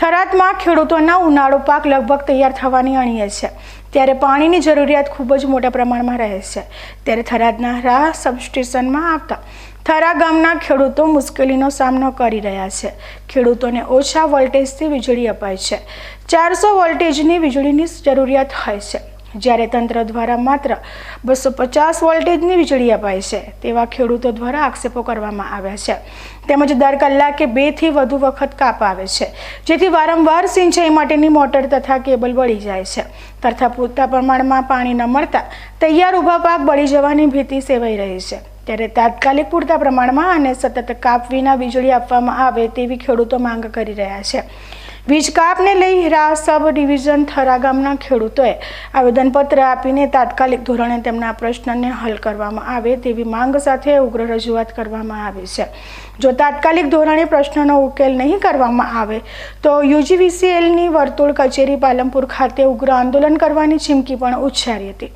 થરાદમાં ખેડૂતોના ઉનાળો પાક લગભગ તૈયાર થવાની અણીએ છે. ત્યારે પાણીની જરૂરિયાત ખૂબ જ મોટા પ્રમાણમાં રહે છે. ત્યારે થરાદના રાહ સબસ્ટેશનમાં આવતા થરા ગામના ખેડૂતો મુશ્કેલીનો સામનો કરી રહ્યા છે. ખેડૂતોને ઓછા વોલ્ટેજથી વીજળી અપાય છે. ચારસો વોલ્ટેજની વીજળીની જરૂરિયાત હોય છે. જ્યારે તંત્ર દ્વારા માત્ર બસો પચાસ વોલ્ટેજની વીજળી અપાય છે, તેવા ખેડૂતો દ્વારા આક્ષેપો કરવામાં આવ્યા છે. તેમજ દર કલાકે બેથી વધુ વખત કાપ આવે છે, જેથી વારંવાર સિંચાઈ માટેની મોટર તથા કેબલ બળી જાય છે. તથા પૂરતા પ્રમાણમાં પાણી ન મળતા તૈયાર ઊભા પાક બળી જવાની ભીતિ સેવાઈ રહી છે. ત્યારે તાત્કાલિક પૂરતા પ્રમાણમાં અને સતત કાપ વિના વીજળી આપવામાં આવે તેવી ખેડૂતો માંગ કરી રહ્યા છે. વીજ કાપને લઈ રાહ સબ ડિવિઝન થરા ગામના ખેડૂતોએ આવેદનપત્ર આપીને તાત્કાલિક ધોરણે તેમના પ્રશ્નને હલ કરવામાં આવે તેવી માંગ સાથે ઉગ્ર રજૂઆત કરવામાં આવી છે. જો તાત્કાલિક ધોરણે પ્રશ્નનો ઉકેલ નહીં કરવામાં આવે, તો યુજીવીસીએલની વર્તુળ કચેરી પાલનપુર ખાતે ઉગ્ર આંદોલન કરવાની ચીમકી પણ ઉચ્ચારી હતી.